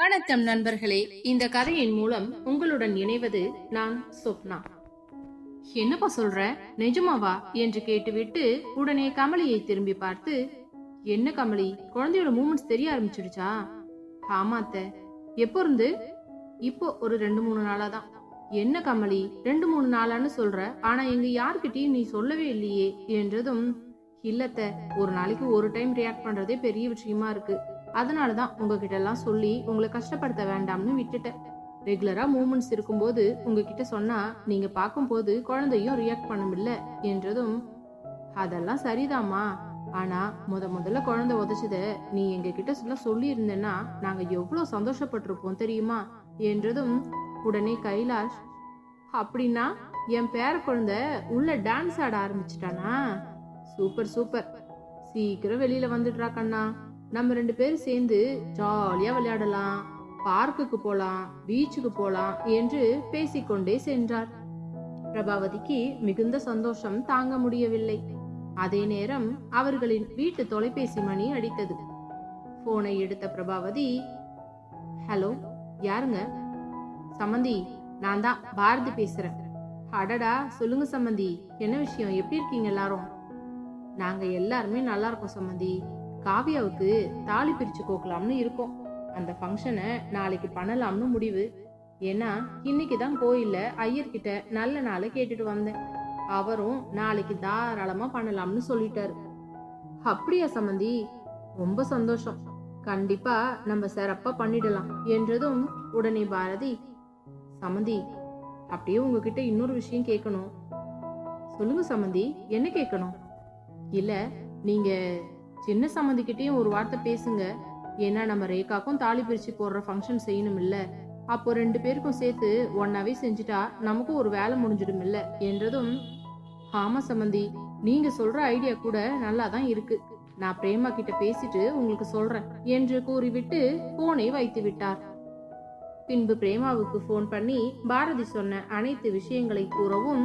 வணக்கம் நண்பர்களே. இந்த கதையின் மூலம் உங்களுடன் இணைவது நான் சொப்னா. என்னப்பா சொல்ற? நிஜமாவா? என்று கேட்டுவிட்டு உடனே கமலியை திரும்பி பார்த்து என்ன கமலி குழந்தையோட மூமெண்ட்ஸ் தெரிய ஆரம்பிச்சிடுச்சா? ஆமாத்த. எப்போ இருந்து? இப்போ ஒரு ரெண்டு மூணு நாளா தான் என்ன கமலி ரெண்டு மூணு நாளான்னு சொல்ற? ஆனா எங்க யார்கிட்டயும் நீ சொல்லவே இல்லையே என்றதும் இல்லத்த ஒரு நாளைக்கு ஒரு டைம் ரியாக்ட் பண்றதே பெரிய விஷயமா இருக்கு. அதனாலதான் உங்ககிட்ட எல்லாம் சொல்லி உங்களை கஷ்டப்படுத்த வேண்டாம்னு விட்டுட்டேன். ரெகுலரா மூமெண்ட்ஸ் இருக்கும்போது உங்ககிட்ட சொன்னா நீங்க பார்க்கும்போது குழந்தையும் ரியாக்ட் பண்ணுமில்ல என்றதும் அதெல்லாம் சரிதாம்மா. ஆனா முத முதல்ல குழந்தை உதச்சத நீ எங்க கிட்ட சொல்ல சொல்லி இருந்தேன்னா நாங்க எவ்வளவு சந்தோஷப்பட்டிருப்போம் தெரியுமா? என்றதும் உடனே கைலாஷ் அப்படின்னா என் பேர குழந்தை உள்ள டான்ஸ் ஆட ஆரம்பிச்சிட்டானா? Super super. சீக்கிரம் வெளியில வந்துடுறா கண்ணா. நம்ம ரெண்டு பேரும் சேர்ந்து ஜாலியா விளையாடலாம். பார்க்குக்கு போலாம் பீச்சுக்கு போலாம் என்று பேசிக்கொண்டே சென்றார். பிரபாவதிக்கு மிகுந்த சந்தோஷம் தாங்க முடியவில்லை. அதே நேரம் அவர்களின் வீட்டு தொலைபேசி மணி அடித்தது. போனை எடுத்த பிரபாவதி ஹலோ யாருங்க? சம்மந்தி நான் தான் பாரதி பேசுறேன். அடடா சொல்லுங்க சம்மந்தி என்ன விஷயம்? எப்படி இருக்கீங்க எல்லாரும்? நாங்க எல்லாருமே நல்லா இருக்கோம் சம்மந்தி காவியாவுக்கு தாலி பிரிச்சு கோக்கலாம்னு இருக்கோம். அந்த ஃபங்க்ஷனை நாளைக்கு பண்ணலாம்னு முடிவு. ஏன்னா இன்னைக்கு தான் கோயில்ல ஐயர்கிட்ட நல்ல நாளை கேட்டுட்டு வந்தேன். அவரும் நாளைக்கு தாராளமா பண்ணலாம்னு சொல்லிட்டாரு. அப்படியா சம்மந்தி ரொம்ப சந்தோஷம். கண்டிப்பா நம்ம சிறப்பா பண்ணிடலாம் என்றதும் உடனே பாரதி சமந்தி அப்படியே உங்ககிட்ட இன்னொரு விஷயம் கேட்கணும். சொல்லுங்க சமந்தி என்ன கேட்கணும்? இல்ல நீங்க சின்ன சம்மந்திக்கிட்டேயும் ஒரு வார்த்தை பேசுங்க. ஏன்னா நம்ம ரேகாக்கும் தாலி பிரிச்சு போடுற ஃபங்க்ஷன் செய்யணும் இல்ல அப்போ ரெண்டு பேருக்கும் சேர்த்து ஒன்னாவே செஞ்சுட்டா நமக்கும் ஒரு வேலை முடிஞ்சிடும் இல்ல என்றதும் ஆமா சம்மந்தி நீங்க சொல்ற ஐடியா கூட நல்லா தான் இருக்கு. நான் பிரேமா கிட்ட பேசிட்டு உங்களுக்கு சொல்றேன். என்று கூறிவிட்டு போனை வைத்து விட்டார். பின்பு பிரேமாவுக்கு போன் பண்ணி பாரதி சொன்ன அனைத்து விஷயங்களை கூறவும்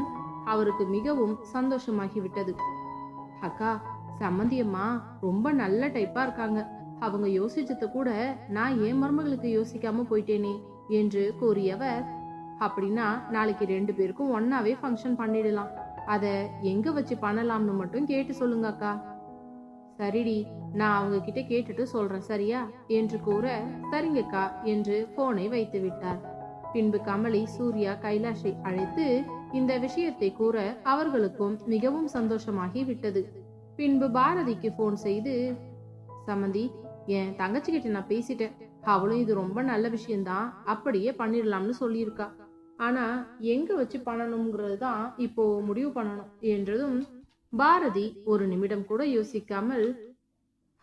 அவருக்கு மிகவும் சந்தோஷமாகிவிட்டது. அக்கா சம்மந்தியம்மா ரொம்ப நல்ல டைப்பா இருக்காங்க. அவங்க யோசிச்சத கூட நான் ஏன் மருமகளுக்கு யோசிக்காம போயிட்டேனே என்று கூறியவர் அப்படின்னா நாளைக்கு ரெண்டு பேருக்கும் ஒன்னாவே ஃபங்க்ஷன் பண்ணிடலாம். அத எங்க வச்சு பண்ணலாம்னு மட்டும் கேட்டு சொல்லுங்க அக்கா. சரிடி நான் அவங்க கிட்ட கேட்டுட்டு சொல்றேன் சரியா? என்று கூற சரிங்கக்கா என்று போனை வைத்து விட்டார். பின்பு கமலி சூர்யா கைலாஷை அழைத்து இந்த விஷயத்தை கூற அவர்களுக்கும் மிகவும் சந்தோஷமாகி விட்டது. பின்பு பாரதிக்கு போன் செய்து சமந்தி என் தங்கச்சி கிட்ட நான் பேசிட்டேன். அவளும் இது ரொம்ப நல்ல விஷயம்தான். அப்படியே பண்ணிடலாம்னு சொல்லியிருக்கா. ஆனா எங்க வச்சு பண்ணணுங்கிறது தான் இப்போ முடிவு பண்ணணும். என்றதும் பாரதி ஒரு நிமிடம் கூட யோசிக்காமல்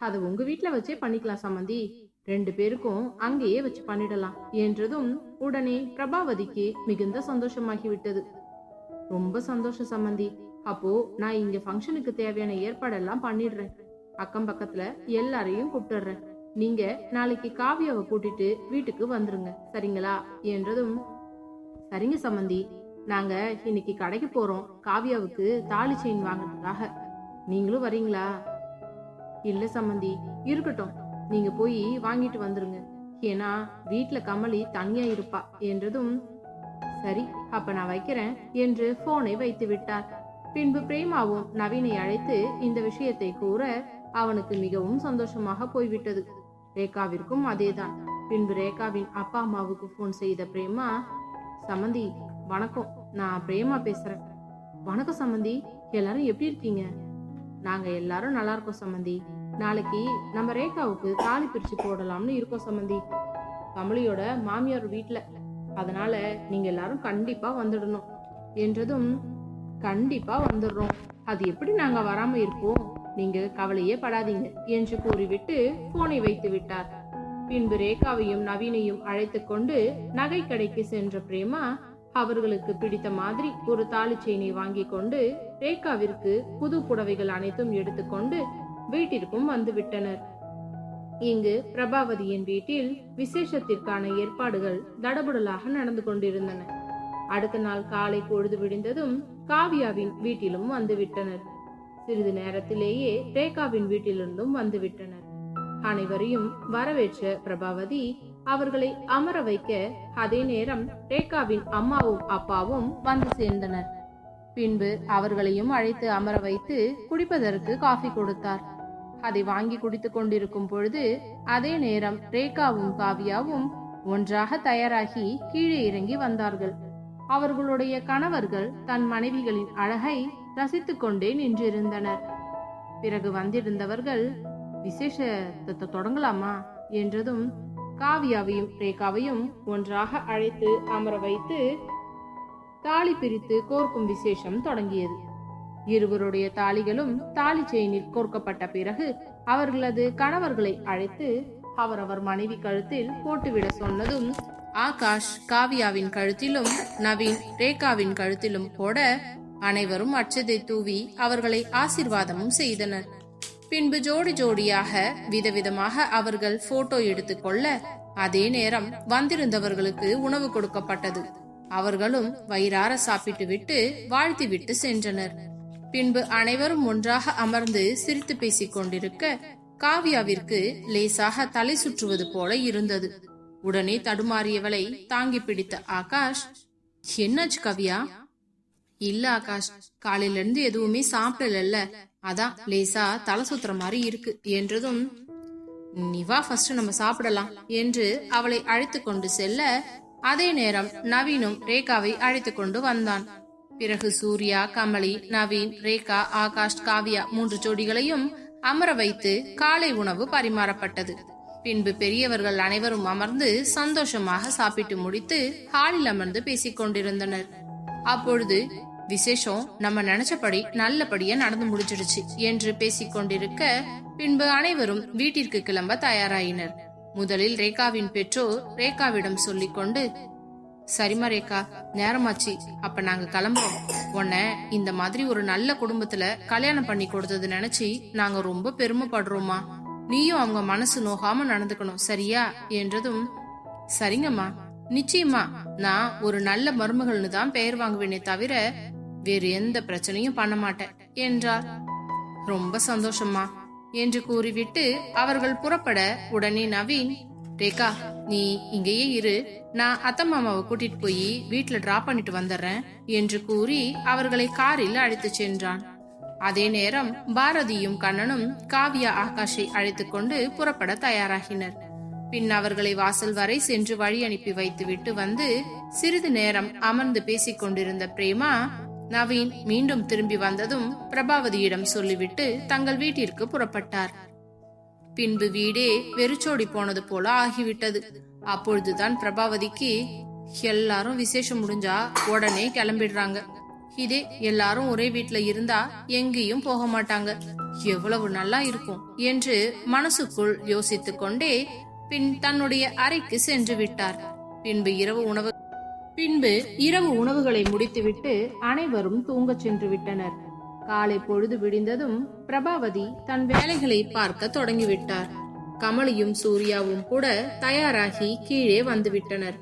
அதை உங்க வீட்டுல வச்சே பண்ணிக்கலாம் சமந்தி. ரெண்டு பேருக்கும் அங்கேயே வச்சு பண்ணிடலாம். என்றதும் உடனே பிரபாவதிக்கு மிகுந்த சந்தோஷமாகி விட்டது ரொம்ப சந்தோஷம் சம்மந்தி அப்போ நான் இங்க ஃபங்க்ஷனுக்கு தேவையான ஏற்பாடெல்லாம் பண்ணிடுறேன். அக்கம் பக்கத்துல எல்லாரையும் கூப்பிட்டுறேன் நீங்க நாளைக்கு காவியாவை கூட்டிட்டு வீட்டுக்கு வந்துருங்க. சரிங்களா? என்றதும் சரிங்க சம்மந்தி. நாங்க இன்னைக்கு கடைக்கு போறோம். காவியாவுக்கு தாலி செயின் வாங்குறதுக்காக. நீங்களும் வரீங்களா? இல்ல சம்மந்தி. இருக்கட்டும். நீங்க போய் வாங்கிட்டு வந்துருங்க. ஏன்னா வீட்டுல கமலி தனியா இருப்பா என்றதும் சரி அப்ப நான் வைக்கிறேன் என்று போனை வைத்து விட்டார். பின்பு பிரேமாவும் நவீனை அழைத்து இந்த விஷயத்தை கூற அவனுக்கு மிகவும் சந்தோஷமாக போய்விட்டது. ரேகாவிற்கும் அதேதான். பின்பு ரேகாவின் அப்பா அம்மாவுக்கு போன் செய்த பிரேமா சமந்தி வணக்கம். நான் பிரேமா பேசுறேன். வணக்கம் சமந்தி. எல்லாரும் எப்படி இருக்கீங்க? நாங்க எல்லாரும் நல்லா இருக்கோம் சமந்தி. நாளைக்கு நம்ம ரேகாவுக்கு தாலி பிரிச்சு போடலாம்னு இருக்கோம் சமந்தி. கமலியோட மாமியார் வீட்டுல அதனால நீங்க எல்லாரும் கண்டிப்பா வந்துடணும். என்றதும் கண்டிப்பா வந்துடுறோம். அது எப்படி நாங்க வராம இருப்போம்? நீங்க கவலையே படாதீங்க என்று கூறிவிட்டு போனை வைத்து விட்டார். பின்பு ரேகாவையும் நவீனையும் அழைத்து கொண்டு நகை கடைக்கு சென்ற பிரேமா அவர்களுக்கு பிடித்த மாதிரி ஒரு தாலி செயினை வாங்கி கொண்டு ரேகாவிற்கு புது புடவைகள் அனைத்தும் எடுத்துக்கொண்டு வீட்டிற்கும் வந்து விட்டனர். இங்கு பிரபாவதியின் வீட்டில் விசேஷத்திற்கான ஏற்பாடுகள் தடபுடலாக நடந்து கொண்டிருந்தன. அடுத்த நாள் காலை பொழுது விடிந்ததும் காவியாவின் வீட்டிலும் வந்துவிட்டனர். சிறிது நேரத்திலேயே ரேகாவின் வீட்டிலிருந்தும் வந்துவிட்டனர். அனைவரையும் வரவேற்ற பிரபாவதி அவர்களை அமர வைக்க அதே நேரம் ரேகாவின் அம்மாவும் அப்பாவும் வந்து சேர்ந்தனர். பின்பு அவர்களையும் அழைத்து அமர வைத்து குடிப்பதற்கு காஃபி கொடுத்தார். அதை வாங்கி குடித்துக் கொண்டிருக்கும் பொழுது அதே நேரம் ரேகாவும் காவியாவும் ஒன்றாக தயாராகி கீழே இறங்கி வந்தார்கள். அவர்களுடைய கணவர்கள் தன் மனைவிகளின் அழகை ரசித்துக் கொண்டே நின்றிருந்தனர். பிறகு வந்திருந்தவர்கள் விசேஷத்தை தொடங்கலாமா? என்றதும் காவியாவையும் ரேகாவையும் ஒன்றாக அழைத்து அமர வைத்து தாலி பிரித்து கோர்க்கும் விசேஷம் தொடங்கியது. இருவருடைய தாலிகளும் தாலி செயினில் கோர்க்கப்பட்ட பிறகு அவர்களது கணவர்களை அழைத்து அவரவர் மனைவி கழுத்தில் போட்டுவிட சொன்னதும் ஆகாஷ் காவியாவின் கழுத்திலும் நவீன் ரேகாவின் கழுத்திலும் போட அனைவரும் அச்சதை தூவி அவர்களை ஆசிர்வாதமும் செய்தனர். பின்பு ஜோடி ஜோடியாக விதவிதமாக அவர்கள் போட்டோ எடுத்துக்கொள்ள அதே நேரம் வந்திருந்தவர்களுக்கு உணவு கொடுக்கப்பட்டது. அவர்களும் வயிறார சாப்பிட்டு விட்டு வாழ்த்தி விட்டு சென்றனர். பின்பு அனைவரும் ஒன்றாக அமர்ந்து சிரித்து பேசிக் கொண்டிருக்க காவியாவிற்கு லேசாக தலை சுற்றுவது போல இருந்தது. உடனே தடுமாறியவளை தாங்கி பிடித்த ஆகாஷ் என்னாச்சு கவியா? இல்ல ஆகாஷ் காலையில இருந்து எதுவுமே சாப்பிடல அதான் லேசா தலை சுத்துற மாதிரி இருக்கு என்றதும் நிவா ஃபர்ஸ்ட் நம்ம சாப்பிடலாம் என்று அவளை அழைத்து கொண்டு செல்ல அதே நேரம் நவீனும் ரேகாவை அழைத்து கொண்டு வந்தான். பிறகு சூர்யா கமலி நவீன் ரேகா ஆகாஷ் காவியா மூன்று ஜோடிகளையும் அமர வைத்து காலை உணவு பரிமாறப்பட்டது. பின்பு பெரியவர்கள் அனைவரும் அமர்ந்து சந்தோஷமாக சாப்பிட்டு முடித்து ஹாலில் அமர்ந்து பேசிக் கொண்டிருந்தனர். அப்பொழுது விசேஷம் நம்ம நினைச்சபடி நல்லபடியா நடந்து முடிஞ்சிடுச்சு என்று பேசிக் கொண்டிருக்க பின்பு அனைவரும் வீட்டிற்கு கிளம்ப தயாராயினர். முதலில் ரேகாவின் பெற்றோர் ரேகாவிடம் சொல்லிக்கொண்டு சரிமா ரேகா நேரமாச்சு. அப்ப நாங்க கிளம்புறோம். உன்னை இந்த மாதிரி ஒரு நல்ல குடும்பத்துல கல்யாணம் பண்ணி கொடுத்தது நினைச்சு நாங்க ரொம்ப பெருமைப்படுறோமா நீயும் அவங்க மனசு நோகாம நடந்துக்கணும் சரியா? என்றதும் சரிங்கம்மா நிச்சயமா நான் ஒரு நல்ல மருமகள்னு தான் பெயர் வாங்குவேனே தவிர வேறு எந்த பிரச்சனையும் பண்ண மாட்டேன் என்றார். ரொம்ப சந்தோஷம்மா என்று கூறிவிட்டு அவர்கள் புறப்பட உடனே நவீன் ரேகா நீ இங்கேயே இரு நான் அத்தை மாமாவை கூட்டிட்டு போய் வீட்டுல டிராப் பண்ணிட்டு வந்துடுறேன் என்று கூறி அவர்களை காரில் அழைத்து சென்றான். அதே நேரம் பாரதியும் கண்ணனும் காவியா ஆகாஷை அழைத்துக் கொண்டு புறப்பட தயாராகினர். பின் அவர்களை வாசல் வரை சென்று வழி அனுப்பி வைத்துவிட்டு வந்து சிறிது நேரம் அமர்ந்து பேசிக் கொண்டிருந்த பிரேமா நவீன் மீண்டும் திரும்பி வந்ததும் பிரபாவதியிடம் சொல்லிவிட்டு தங்கள் வீட்டிற்கு புறப்பட்டார். பின்பு வீடே வெறிச்சோடி போனது போல ஆகிவிட்டது. அப்பொழுதுதான் பிரபாவதிக்கு எல்லாரும் விசேஷம் முடிஞ்சா உடனே கிளம்பிடுறாங்க. இதே எல்லாரும் ஒரே வீட்ல இருந்தா எங்கேயும் போக மாட்டாங்க. எவ்வளவு நல்லா இருக்கும் என்று மனசுக்குள் யோசித்துக் கொண்டே பின் தன்னுடைய அறைக்கு சென்று விட்டார். பின்பு இரவு உணவு பின்பு இரவு உணவுகளை முடித்துவிட்டு அனைவரும் தூங்கச் சென்று விட்டனர். காலை பொழுது விடிந்ததும் பிரபாவதி தன் வேலைகளை பார்க்க தொடங்கிவிட்டார் கமலியும் சூர்யாவும் கூட தயாராகி கீழே வந்துவிட்டனர்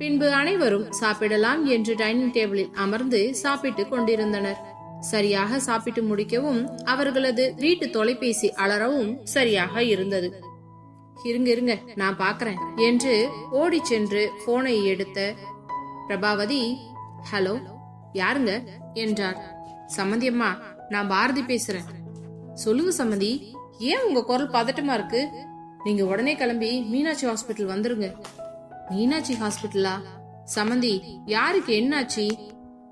பின்பு அனைவரும் சாப்பிடலாம் என்று டைனிங் டேபிளில் அமர்ந்து சாப்பிட்டுக் கொண்டிருந்தனர். சரியாக சாப்பிட்டு முடிக்கவும் அவர்களது வீட்டு தொலைபேசி அலறவும் சரியாக இருந்தது. இருங்க இருங்க நான் பாக்குறேன் என்று ஓடி சென்று போனை எடுத்த பிரபாவதி ஹலோ யாருங்க? என்றார். சம்மந்தியம்மா நான் பாரதி பேசுறேன். சொல்லுங்க சம்மந்தி ஏன் உங்க குரல் பதட்டமா இருக்கு? நீங்க உடனே கிளம்பி மீனாட்சி ஹாஸ்பிட்டல் வந்துருங்க. மீனாட்சி ஹாஸ்பிட்டலா? சமந்தி யாருக்கு என்னாச்சு?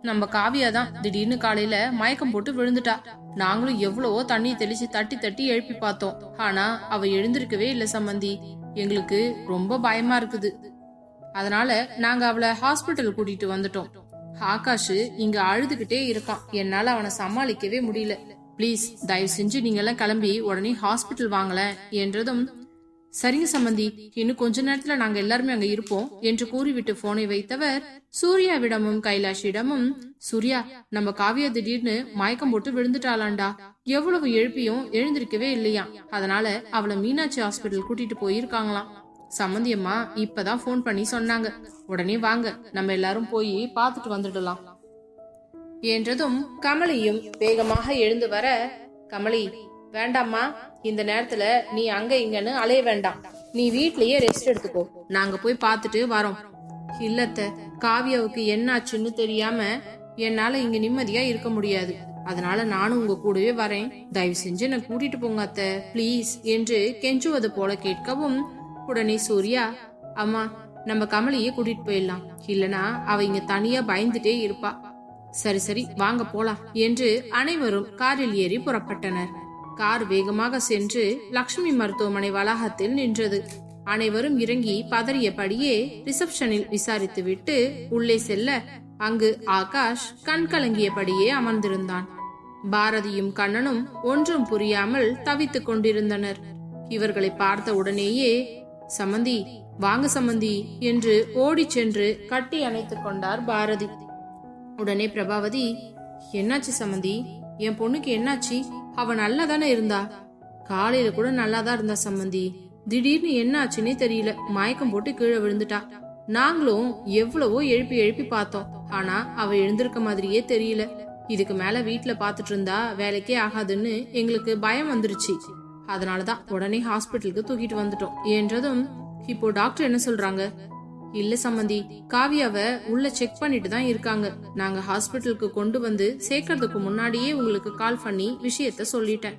நம்ம காவியா தான் திடீர்னு காலையில மயக்கம் போட்டு விழுந்துட்டா. நாங்களும் எவ்வளவோ தண்ணி தெளிச்சு தட்டி தட்டி எழுப்பி பார்த்தோம். ஆனா அவ எழுந்திருக்கவே இல்ல சம்மந்தி எங்களுக்கு ரொம்ப பயமா இருக்குது. அதனால நாங்க அவளை ஹாஸ்பிட்டல் கூட்டிட்டு வந்துட்டோம். ஆகாஷ் இங்க அழுதுகிட்டே இருக்கான். என்னால அவனை சமாளிக்கவே முடியல. ப்ளீஸ் தயவு செஞ்சு நீங்க எல்லாம் கிளம்பி உடனே ஹாஸ்பிட்டல் வாங்கல என்றதும் சரிங்க சம்பந்தி. இன்னும் கொஞ்ச நேரத்துல நாங்க எல்லாருமே அங்க இருப்போம் என்று கூறிவிட்டு போனை வைத்தவர் சூர்யாவிடமும் கைலாஷிடமும் சூர்யா நம்ம காவியா திடீர்னு மயக்கம் போட்டு விழுந்துட்டாளாண்டா. எவ்வளவு எழுப்பியும் எழுந்திருக்கவே இல்லையா? அதனால அவளை மீனாட்சி ஹாஸ்பிட்டல் கூட்டிட்டு போயிருக்காங்களாம். சம்மந்தி அம்மா இப்பதான் ஃபோன் பண்ணி சொன்னாங்க. உடனே வாங்க நம்ம எல்லாரும் போய் பாத்துட்டு வந்துடலாம். என்றதும் கமலியும் வேகமாக எழுந்து வர கமலி வேண்டாம்மா இந்த நேரத்துல நீ அங்க இங்கன்னு அலைய வேண்டாம். நீ வீட்லயே ரெஸ்ட் எடுத்துக்கோ. நாங்க போய் பார்த்துட்டு வரோம். இல்லத்த காவியாவுக்கு என்னாச்சுன்னு தெரியாம என்னால இங்க நிம்மதியா இருக்க முடியாது. அதனால நானும் உங்க கூடவே வரேன். தயவு செஞ்சு என்ன கூட்டிட்டு போங்க அத்த. ப்ளீஸ் என்று கெஞ்சுவது போல கேட்கவும் உடனே சூர்யா அம்மா நம்ம கமலியே கூட்டிட்டு போயிடலாம். இல்லனா அவ இங்க தனியா பயந்துட்டே இருப்பா. சரி சரி வாங்க போலாம் என்று அனைவரும் காரில் ஏறி புறப்பட்டனர். கார் வேகமாக சென்று லக்ஷ்மி மருத்துவமனை வளாகத்தில் நின்றது. அனைவரும் இறங்கி பதறியபடியே ரிசப்ஷனில் விசாரித்துவிட்டு உள்ளே செல்ல அங்கு ஆகாஷ் கண் கலங்கியபடியே அமர்ந்திருந்தான். பாரதியும் கண்ணனும் ஒன்றும் புரியாமல் தவித்துக் கொண்டிருந்தனர். இவர்களை பார்த்த உடனேயே சமந்தி வாங்க சமந்தி என்று ஓடிச் சென்று கட்டி அணைத்துக் கொண்டார் பாரதி. உடனே பிரபாவதி என்னாச்சு சமந்தி? என் பொண்ணுக்கு என்னாச்சு? அவ நல்லா தானே இருந்தா? காலையில கூட நல்லா தான் இருந்தா சம்மந்தி. திடீர்னு என்ன ஆச்சுன்னே தெரியல. மயக்கம் போட்டு கீழே விழுந்துட்டா. நாங்களும் எவ்வளவோ எழுப்பி எழுப்பி பார்த்தோம். ஆனா அவ எழுந்திருக்க மாதிரியே தெரியல. இதுக்கு மேல வீட்டுல பாத்துட்டு இருந்தா வேலைக்கே ஆகாதுன்னு எங்களுக்கு பயம் வந்துருச்சு. அதனாலதான் உடனே ஹாஸ்பிட்டலுக்கு தூக்கிட்டு வந்துட்டோம். என்றதும் இப்போ டாக்டர் என்ன சொல்றாங்க? இல்ல சம்மந்தி காவியாவ உள்ள செக் பண்ணிட்டு தான் இருக்காங்க. நாங்க ஹாஸ்பிட்டலுக்கு கொண்டு வந்து சேர்க்கறதுக்கு முன்னாடியே உங்களுக்கு கால் பண்ணி விஷயத்த சொல்லிட்டேன்.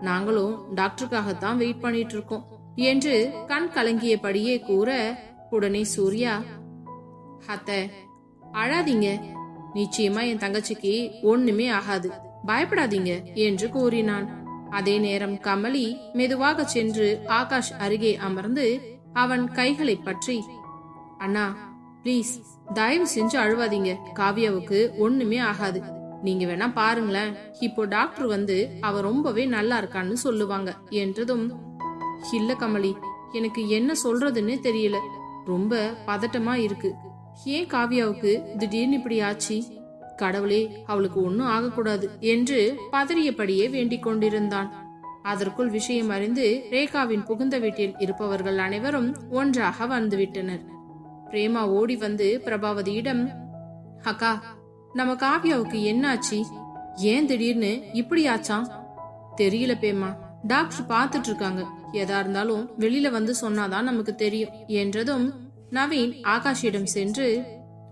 நாங்களும் டாக்டருக்காகத்தான் வெயிட் பண்ணிட்டு இருக்கோம் என்று கண் கலங்கியபடியே கூற உடனே சூர்யா அத்த அழாதீங்க. நிச்சயமா என் தங்கச்சிக்கு ஒண்ணுமே ஆகாது. பயப்படாதீங்க என்று கூறினான். அதே நேரம் கமலி மெதுவாக சென்று ஆகாஷ் அருகே அமர்ந்து அவன் கைகளை பற்றி அண்ணா ப்ளீஸ் தயவு செஞ்சு அழுவாதீங்க. காவியாவுக்கு ஒண்ணுமே ஆகாது. நீங்க வேணா பாருங்களேன். இப்போ டாக்டர் வந்து அவ ரொம்பவே நல்லா இருக்கான்னு சொல்லுவாங்க. என்றதும் இல்ல கமலி எனக்கு என்ன சொல்றதுன்னு தெரியல. ரொம்ப பதட்டமா இருக்கு. ஏன் காவியாவுக்கு திடீர்னு இப்படி ஆச்சு? கடவுளே அவளுக்கு ஒன்னும் ஆகக்கூடாது என்று பதறியபடியே வேண்டிக் கொண்டிருந்தான். அதற்குள் விஷயம் அறிந்து ரேகாவின் புகுந்த வீட்டில் இருப்பவர்கள் அனைவரும் ஒன்றாக வந்துவிட்டனர். பிரேமா ஓடி வந்து பிரபாவதியிடம் அக்கா நம்ம காவியாவுக்கு என்னாச்சு? ஏன் திடீர்னு இப்படி ஆச்சாம் தெரியல பேமா டாக்டர் பாத்துட்டு இருக்காங்க எதா இருந்தாலும் வெளியில வந்து சொன்னாதான் நமக்கு தெரியும். என்றதும் நவீன் ஆகாஷிடம் சென்று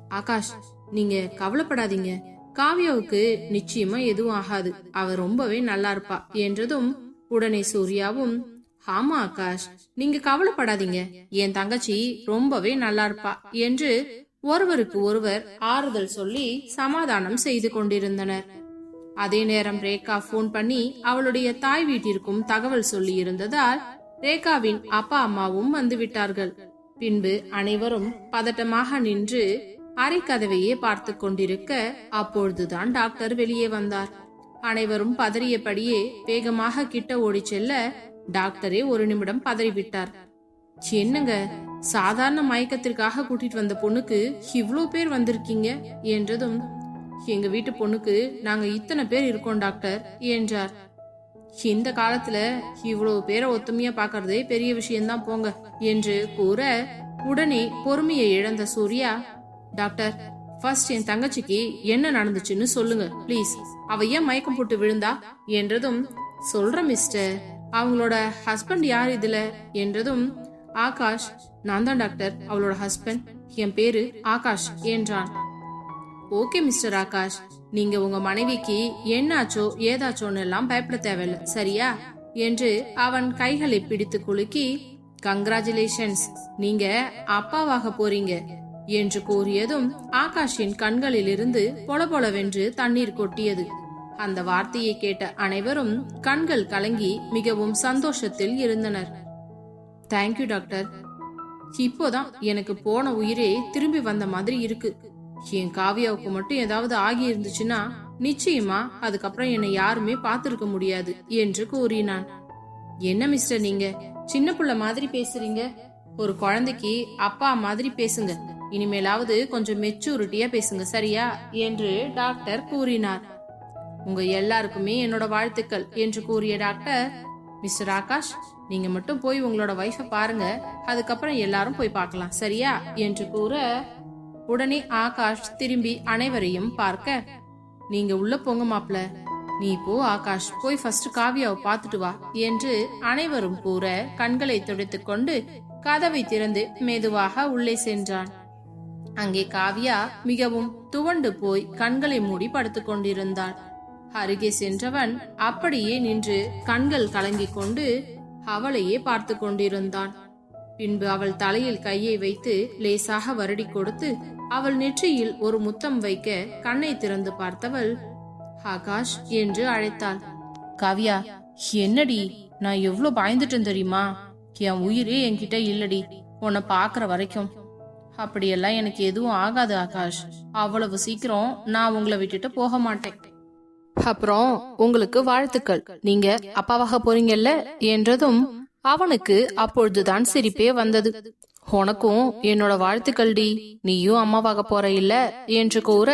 ஆகாஷ் நீங்க கவலைப்படாதீங்க. காவியாவுக்கு நிச்சயமா எதுவும் ஆகாது. அவ ரொம்பவே நல்லா இருப்பா. என்றதும் உடனே சூர்யாவும் ஆமா ஆகாஷ். நீங்க கவலைப்படாதீங்க. என் தங்கச்சி ரொம்பவே நல்லா இருப்பா என்று ஒருவருக்கு ஒருவர் ஆறுதல் சொல்லி சமாதானம் செய்து கொண்டிருந்தனர். அதே நேரம் ரேகா போன் பண்ணி அவளுடைய தாய் வீட்டிற்கும் தகவல் சொல்லி இருந்ததால் ரேகாவின் அப்பா அம்மாவும் வந்து விட்டார்கள். பின்பு அனைவரும் பதட்டமாக நின்று அரைக்கதவையே பார்த்து கொண்டிருக்க அப்பொழுதுதான் டாக்டர் வெளியே வந்தார். அனைவரும் பதறியபடியே வேகமாக கிட்ட ஓடிச் செல்ல டாக்டரே ஒரு நிமிடம் பதறிவிட்டார். என்னங்க? சாதாரண மயக்கத்திற்காக கூட்டிட்டு வந்த பொண்ணுக்கு இவ்வளோ பேர் வந்திருக்கீங்க? என்றதும் எங்க வீட்டு பொண்ணுக்கு நாங்க இத்தனை பேர் இருக்கோம் டாக்டர் என்றார். இந்த காலத்துல இவ்வளவு பேரை ஒத்துமையா பாக்குறதே பெரிய விஷயம்தான் போங்க என்று கூற உடனே பொறுமையை இழந்த சூர்யா டாக்டர் ஃபர்ஸ்ட் என் தங்கச்சிக்கு என்ன நடந்துச்சுன்னு சொல்லுங்க ப்ளீஸ் அவ ஏன் மயக்கம் போட்டு விழுந்தா? என்றதும் சொல்ற மிஸ்டர் அவங்களோட ஹஸ்பண்ட் யார் இதுல என்றதும் ஆகாஷ் நான் தான் டாக்டர் அவளோட ஹஸ்பண்ட் என் பேரு ஆகாஷ் என்றான். ஓகே மிஸ்டர் ஆகாஷ் நீங்க உங்க மனைவிக்கு என்னாச்சோ ஏதாச்சோன்னு எல்லாம் பயப்பட தேவையில்ல சரியா? என்று அவன் கைகளை பிடித்து குலுக்கி கங்க்ராச்சுலேஷன்ஸ் நீங்க அப்பாவாக போறீங்க என்று கூறியதும் ஆகாஷின் கண்களிலிருந்து பொலபொலவென்று தண்ணீர் கொட்டியது. அந்த வார்த்தையை கேட்ட அனைவரும் கண்கள் கலங்கி மிகவும் சந்தோஷத்தில் இருந்தனர். தேங்க்யூ டாக்டர் இப்போதான் எனக்கு போன உயிரே திரும்பி வந்த மாதிரி இருக்கு. என் காவியாவுக்கு மட்டும் ஏதாவது ஆகி இருந்துச்சுன்னா நிச்சயமா அதுக்கப்புறம் என்னை யாருமே பார்த்திருக்க முடியாது என்று கூறினான். என்ன மிஸ்டர் நீங்க? சின்ன புள்ள மாதிரி பேசுறீங்க. ஒரு குழந்தைக்கு அப்பா மாதிரி பேசுங்க. இனிமேலாவது கொஞ்சம் மெச்சூரிட்டியா பேசுங்க சரியா? என்று டாக்டர் கூறினார். உங்க எல்லாருக்குமே என்னோட வாழ்த்துக்கள் என்று கூறிய டாக்டர் மிஸ்டர் ஆகாஷ் நீங்க மட்டும் போய் உங்களோட வைஃப பாருங்க. அதுக்கப்புறம் எல்லாரும் போய் பார்க்கலாம். சரியா? என்று கூற உடனே ஆகாஷ் திரும்பி அனைவரையும் பார்க்க நீங்க உள்ள போங்க மாப்ள. நீ போ ஆகாஷ். போய் ஃபர்ஸ்ட் காவியாவை பார்த்துட்டு வா என்று அனைவரும் கூற கண்களை துடைத்துக் கொண்டு கதவை திறந்து மெதுவாக உள்ளே சென்றான். அங்கே காவியா மிகவும் துவண்டு போய் கண்களை மூடி படுத்துக் கொண்டிருந்தாள் அருகே சென்றவன் அப்படியே நின்று கண்கள் கலங்கிக் கொண்டு அவளையே பார்த்து கொண்டிருந்தான். பின்பு அவள் தலையில் கையை வைத்து லேசாக வருடி கொடுத்து அவள் நெற்றியில் ஒரு முத்தம் வைக்க கண்ணை திறந்து பார்த்தவள் ஆகாஷ் என்று அழைத்தாள். கவ்யா என்னடி? நான் எவ்வளவு பயந்துட்டேன் தெரியுமா? என் உயிரே என்கிட்ட இல்லடி. உன்னை பாக்குற வரைக்கும். அப்படியெல்லாம் எனக்கு எதுவும் ஆகாது ஆகாஷ். அவ்வளவு சீக்கிரம் நான் உங்களை விட்டுட்டு போக மாட்டேன். அப்புறம் உங்களுக்கு வாழ்த்துக்கள். நீங்க அப்பாவாக போறீங்கல்ல? என்றதும் அவனுக்கு அப்பொழுதுதான் சிரிப்பே வந்தது. உனக்கும் என்னோட வாழ்த்துக்கள் டி. நீயும் அம்மாவாக போற இல்ல? என்று கூற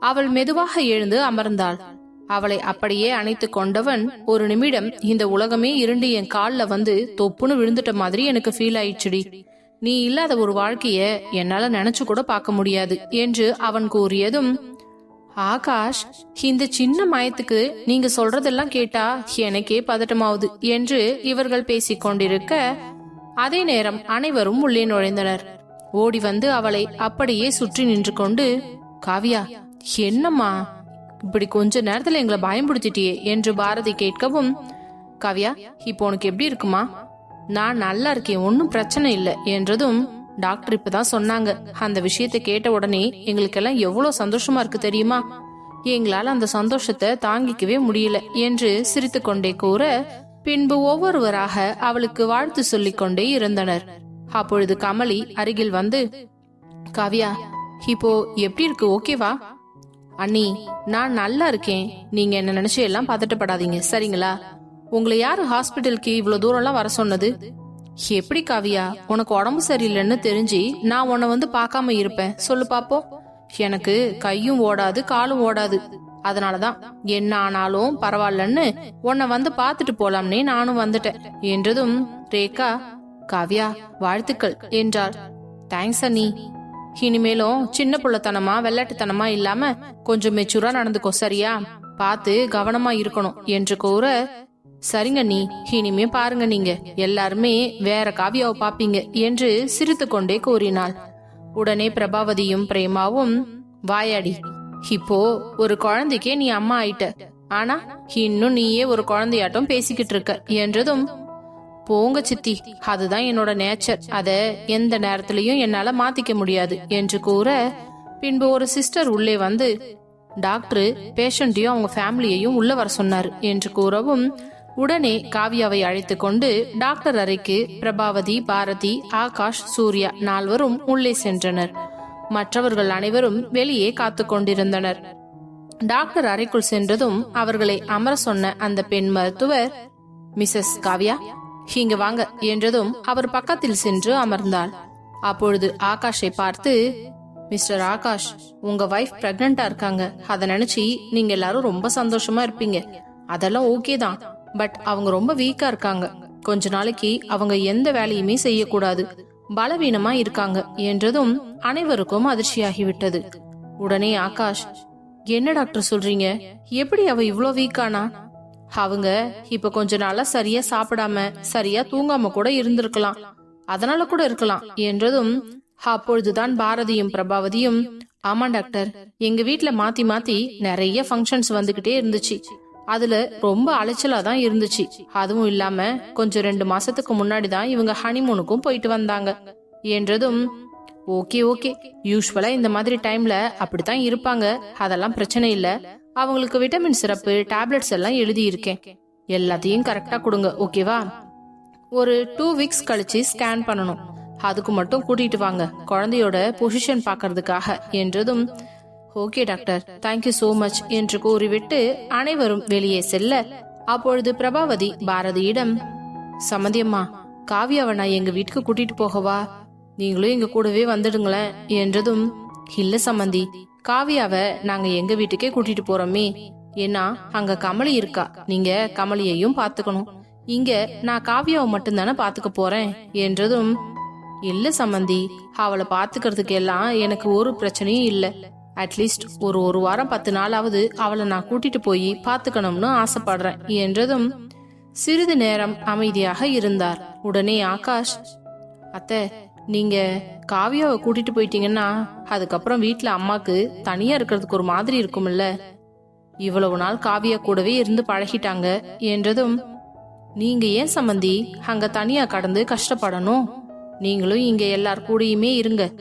அவள் மெதுவாக எழுந்து அமர்ந்தாள். அவளை அப்படியே அணைத்து கொண்டவன் ஒரு நிமிடம் இந்த உலகமே இருண்டு என் கால்ல வந்து தொப்புன்னு விழுந்துட்ட மாதிரி எனக்கு ஃபீல் ஆயிடுச்சுடி நீ இல்லாத ஒரு வாழ்க்கைய என்னால நினைச்சு கூட பார்க்க முடியாது என்று அவன் கூறியதும் ஆகாஷ் இந்த சின்ன மயத்துக்கு நீங்க சொல்றதெல்லாம் கேட்டா எனக்கே பதட்டமாவுது என்று இவர்கள் பேசிக் கொண்டிருக்க அதே நேரம் அனைவரும் உள்ளே நுழைந்தனர். ஓடி வந்து அவளை அப்படியே சுற்றி நின்று கொண்டு காவியா என்னம்மா? இப்படி கொஞ்ச நேரத்துல எங்களை பயன்படுத்திட்டியே என்று பாரதி கேட்கவும் காவியா இப்போ உனக்கு எப்படி இருக்குமா? நான் நல்லா இருக்கேன் ஒன்னும் பிரச்சனை இல்லை என்றதும் டாக்டர் இப்பதான் சொன்னாங்க. அந்த விஷயத்தை கேட்ட உடனே எங்களுக்கெல்லாம் எவ்வளவு சந்தோஷமா இருக்கு தெரியுமா? எங்களால அந்த சந்தோஷத்தை தாங்கிக்கவே முடியல என்று சிரித்து கொண்டே கூற பின்பு ஒவ்வொருவராக அவளுக்கு வாழ்த்து சொல்லிக் கொண்டே இருந்தனர். அப்பொழுது கமலி அருகில் வந்து காவ்யா இப்போ எப்படி இருக்கு? ஓகேவா அண்ணி நான் நல்லா இருக்கேன். நீங்க என்ன நினைச்சு எல்லாம் பதட்டப்படாதீங்க. சரிங்களா? உங்களை யாரு ஹாஸ்பிட்டலுக்கு இவ்வளவு தூரம்லாம் வர சொன்னது? எப்படி காவியா உனக்கு உடம்பு சரியில்லைன்னு தெரிஞ்சு நான் உன்னை வந்து பார்க்காம இருப்பேன். சொல்லு பாப்போம். எனக்கு கையும் ஓடாது காலும் ஓடாது. அதனாலதான் என்ன ஆனாலும் பரவாயில்லன்னு உன்னை வந்து பார்த்துட்டு போலாம்னே நானும் வந்துட்டேன். என்றதும் ரேகா காவியா வாழ்த்துக்கள் என்றாள். தேங்க்ஸ் அண்ணி. இனிமேலும் சின்ன புள்ளத்தனமா வெள்ளாட்டுத்தனமா இல்லாம கொஞ்சம் மெச்சூரா நடந்துக்கோ சரியா? பார்த்து கவனமா இருக்கணும் என்று கூற சரிங்க நீ இனிமே பாருங்க நீங்க. எல்லாருமே வேற காவியாவை பாப்பீங்க என்று சிரித்து கொண்டே கூறினாள். உடனே பிரபாவதியும் பிரேமாவும் வாயாடி இப்போ ஒரு குழந்தைக்கே நீ அம்மா ஆயிட்ட. ஆனா இன்னும் நீயே ஒரு குழந்தையாட்டம் பேசிக்கிட்டு இருக்க. என்றதும் போங்க சித்தி அதுதான் என்னோட நேச்சர். அத எந்த நேரத்திலையும் என்னால மாத்திக்க முடியாது. என்று கூற பின்பு ஒரு சிஸ்டர் உள்ளே வந்து டாக்டர் பேஷண்ட்டையும் அவங்க ஃபேமிலியையும் உள்ள வர சொன்னார். என்று கூறவும் உடனே காவ்யாவை அழைத்து கொண்டு டாக்டர் அறைக்கு பிரபாவதி பாரதி ஆகாஷ் சூர்யா நால்வரும் உள்ளே சென்றனர். மற்றவர்கள் அனைவரும் வெளியே காத்து கொண்டிருந்தனர். டாக்டர் அறைக்குள் சென்றதும் அவர்களை அமர சொன்ன அந்த பெண் மருத்துவர் மிஸ்ஸஸ் காவ்யா இங்க வாங்க என்றதும் அவர் பக்கத்தில் சென்று அமர்ந்தாள். அப்பொழுது ஆகாஷை பார்த்து மிஸ்டர் ஆகாஷ் உங்க வைஃப் பிரெக்னண்டா இருக்காங்க. அதை நினைச்சு நீங்க எல்லாரும் ரொம்ப சந்தோஷமா இருப்பீங்க. அதெல்லாம் ஓகே தான். பட் அவங்க ரொம்ப வீக்கா இருக்காங்க. கொஞ்ச நாளைக்கு அவங்க எந்த வேலையுமே செய்யக்கூடாது. பலவீனமா இருக்காங்க என்றதும் அனைவருக்கும் அதிர்ச்சியாகிவிட்டது. உடனே ஆகாஷ் என்ன டாக்டர் சொல்றீங்க? எப்படி அவ இவ்ளோ வீக்கானா அவங்க இப்ப கொஞ்ச நாளா சரியா சாப்பிடாம சரியா தூங்காம கூட இருந்திருக்கலாம். அதனால கூட இருக்கலாம். என்றதும் அப்பொழுதுதான் பாரதியும் பிரபாவதியும் ஆமா டாக்டர் எங்க வீட்டுல மாத்தி மாத்தி நிறைய ஃபங்க்ஷன்ஸ் வந்துகிட்டே இருந்துச்சு. அதுல ரொம்ப அலைச்சலா தான் இருந்துச்சு. அதுவும் இல்லாம கொஞ்சம் ரெண்டு மாசத்துக்கு முன்னாடி தான் இவங்க ஹனிமூனுக்கும் போயிட்டு வந்தாங்க. என்றதும் ஓகே ஓகே யூஸ்வலா இந்த மாதிரி டைம்ல அப்படித்தான் இருப்பாங்க. அதெல்லாம் பிரச்சனை இல்ல. அவங்களுக்கு விட்டமின் சிறப்பு டேப்லெட்ஸ் எல்லாம் எழுதி இருக்கேன் எல்லாத்தையும் கரெக்டா கொடுங்க ஓகேவா? ஒரு டூ வீக்ஸ் கழிச்சு ஸ்கேன் பண்ணணும். அதுக்கு மட்டும் கூட்டிட்டு வாங்க. குழந்தையோட பொசிஷன் பார்க்கறதுக்காக என்றதும் okay doctor. Thank you so much என்று கூறிவிட்டு அனைவரும் வெளியே செல்ல அப்பொழுது பிரபாவதி பாரதியிடம் சமந்தியம்மா காவியாவை நான் எங்க வீட்டுக்கு கூட்டிட்டு போகவா? நீங்களும் எங்க கூடவே வந்துடுங்களேன் என்றதும் இல்ல சம்மந்தி காவியாவை நாங்க எங்க வீட்டுக்கே கூட்டிட்டு போறோமே. ஏன்னா அங்க கமலி இருக்கா. நீங்க கமலியையும் பாத்துக்கணும் இங்க நான் காவியாவை மட்டும்தானே பாத்துக்க போறேன் என்றதும் இல்ல சம்மந்தி அவளை பாத்துக்கிறதுக்கு எல்லாம் எனக்கு ஒரு பிரச்சனையும் இல்லை. அட்லீஸ்ட் ஒரு ஒரு வாரம் பத்து நாளாவது அவளை நான் கூட்டிட்டு போய் பாத்துக்கணும்னு ஆசைப்படுறேன் என்றதும் சிறிது நேரம் அமைதியாக இருந்தார். உடனே ஆகாஷ் அத்தை நீங்க காவியாவை கூட்டிட்டு போயிட்டீங்கன்னா அதுக்கப்புறம் வீட்டுல அம்மாக்கு தனியா இருக்கிறதுக்கு ஒரு மாதிரி இருக்கும்ல. இவ்வளவு நாள் காவியா கூடவே இருந்து பழகிட்டாங்க. என்றதும் நீங்க ஏன் சம்மந்தி அங்க தனியா கடந்து கஷ்டப்படணும்? நீங்களும் இங்க எல்லார் கூடயுமே இருங்க.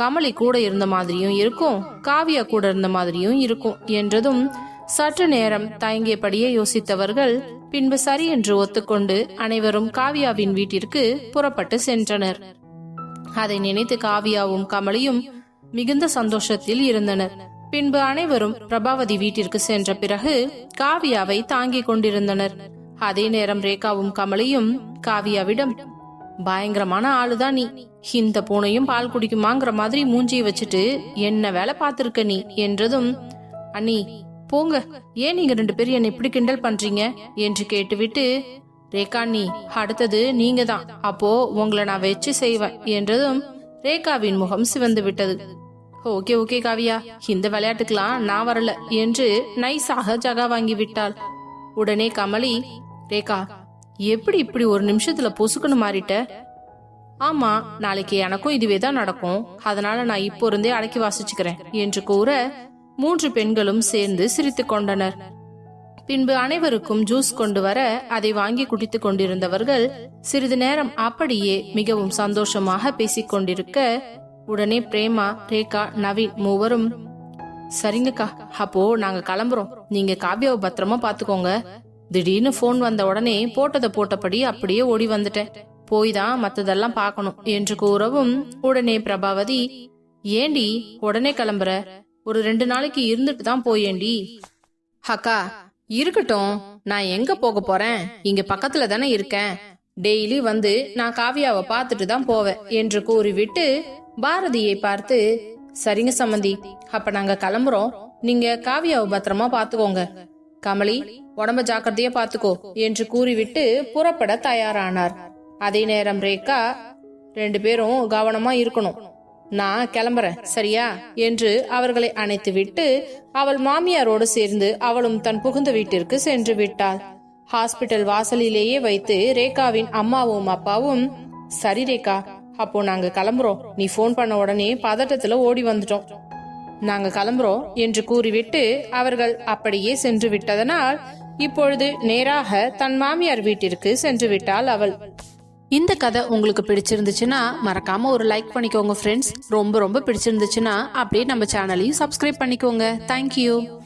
கமலி கூட இருந்த மாதிரியும் இருக்கும் காவியா கூட இருந்த மாதிரியும் இருக்கும் என்றதும் சற்று நேரம் தயங்கியபடியே யோசித்தவர்கள் பின்பு சரி என்று ஒத்துக்கொண்டு அனைவரும் காவியாவின் வீட்டிற்கு புறப்பட்டு சென்றனர். அதை நினைத்து காவியாவும் கமலியும் மிகுந்த சந்தோஷத்தில் இருந்தனர். பின்பு அனைவரும் பிரபாவதி வீட்டிற்கு சென்ற பிறகு காவியாவை தாங்கிக் கொண்டிருந்தனர். அதே நேரம் ரேகாவும் கமலியும் காவியாவிடம் பயங்கரமான ஆளுதான் நீ? இந்த பூனையும் பால் குடிக்குமாங்கிற மாதிரி மூஞ்சியை வச்சுட்டு என்ன வேலை பார்த்திருக்க நீ? என்றதும் அண்ணி போங்க. ஏன் நீங்க ரெண்டு பேரும் என்னை இப்படி கிண்டல் பண்றீங்க? என்று கேட்டுவிட்டு ரேகா நீ அடுத்தது நீங்க தான். அப்போ உங்களை நான் வச்சு செய்வேன். என்றதும் ரேகாவின் முகம் சிவந்து விட்டது. Okay okay Kavya. இந்த விளையாட்டுக்கெல்லாம் நான் வரல. என்று நைஸாக ஜகா வாங்கி விட்டாள். உடனே கமலி ரேகா எப்படி இப்படி ஒரு நிமிஷத்துல பொசுக்குன்னு மாறிட்ட? ஆமா நாளைக்கு எனக்கும் இதுவே தான் நடக்கும். அதனால நான் இப்போ இருந்தே அடக்கி வாசிச்சுக்கிறேன் என்று கூற மூன்று பெண்களும் சேர்ந்து சிரித்து கொண்டனர். பின்பு அனைவருக்கும் ஜூஸ் கொண்டு வர அதை வாங்கி குடித்துக் கொண்டிருந்தவர்கள் சிறிது நேரம் அப்படியே மிகவும் சந்தோஷமாக பேசிக் கொண்டிருக்க உடனே பிரேமா ரேகா நவீன் மூவரும் சரிங்கக்கா அப்போ நாங்க கிளம்புறோம். நீங்க காவியாவை பத்திரமா பாத்துக்கோங்க திடீர்னு ஃபோன் வந்த உடனே போட்டதை போட்டபடி அப்படியே ஓடி வந்துட்டேன். போய் தான் மத்ததெல்லாம் பார்க்கணும் என்று கூறவும் உடனே பிரபாவதி ஏண்டி உடனே கிளம்புற? ஒரு ரெண்டு நாளைக்கு இருந்துட்டு தான் போயேண்டி. அக்கா இருக்கட்டும். நான் எங்க போக போறேன்? இங்க பக்கத்துல தானே இருக்கேன். டெய்லி வந்து நான் காவியாவை பார்த்துட்டு தான் போவேன் என்று கூறிவிட்டு பாரதியை பார்த்து சரிங்க சம்மந்தி அப்ப நாங்க கிளம்புறோம். நீங்க காவியாவை பத்திரமா பாத்துக்கோங்க கமலி உடம்ப ஜாக்கிரதையா பாத்துக்கோ என்று கூறிவிட்டு புறப்பட தயாரானார். அதே நேரம் ரேகா ரெண்டு பேரும் கவனமா இருக்கணும். நான் கிளம்புறேன் சரியா? என்று அவர்களை அணைத்து விட்டு அவள் மாமியாரோடு சேர்ந்து அவளும் தன் புகுந்த வீட்டிற்கு சென்று விட்டாள். ஹாஸ்பிட்டல் வாசலிலேயே வைத்து ரேகாவின் அம்மாவும் அப்பாவும் சரி ரேகா அப்போ நாங்க கிளம்புறோம். நீ ஃபோன் பண்ண உடனே பதட்டத்துல ஓடி வந்துட்டோம். நாங்க கிளம்புறோம் என்று கூறிவிட்டு அவர்கள் அப்படியே சென்று விட்டதனால் இப்பொழுது நேராக தன் மாமியார் வீட்டிற்கு சென்று விட்டாள் அவள். இந்த கதை உங்களுக்கு பிடிச்சிருந்துச்சுன்னா மறக்காம ஒரு லைக் பண்ணிக்கோங்க ஃப்ரெண்ட்ஸ் ரொம்ப ரொம்ப பிடிச்சிருந்துச்சுன்னா அப்படியே நம்ம சேனலையும் சப்ஸ்கிரைப் பண்ணிக்கோங்க. தேங்க்யூ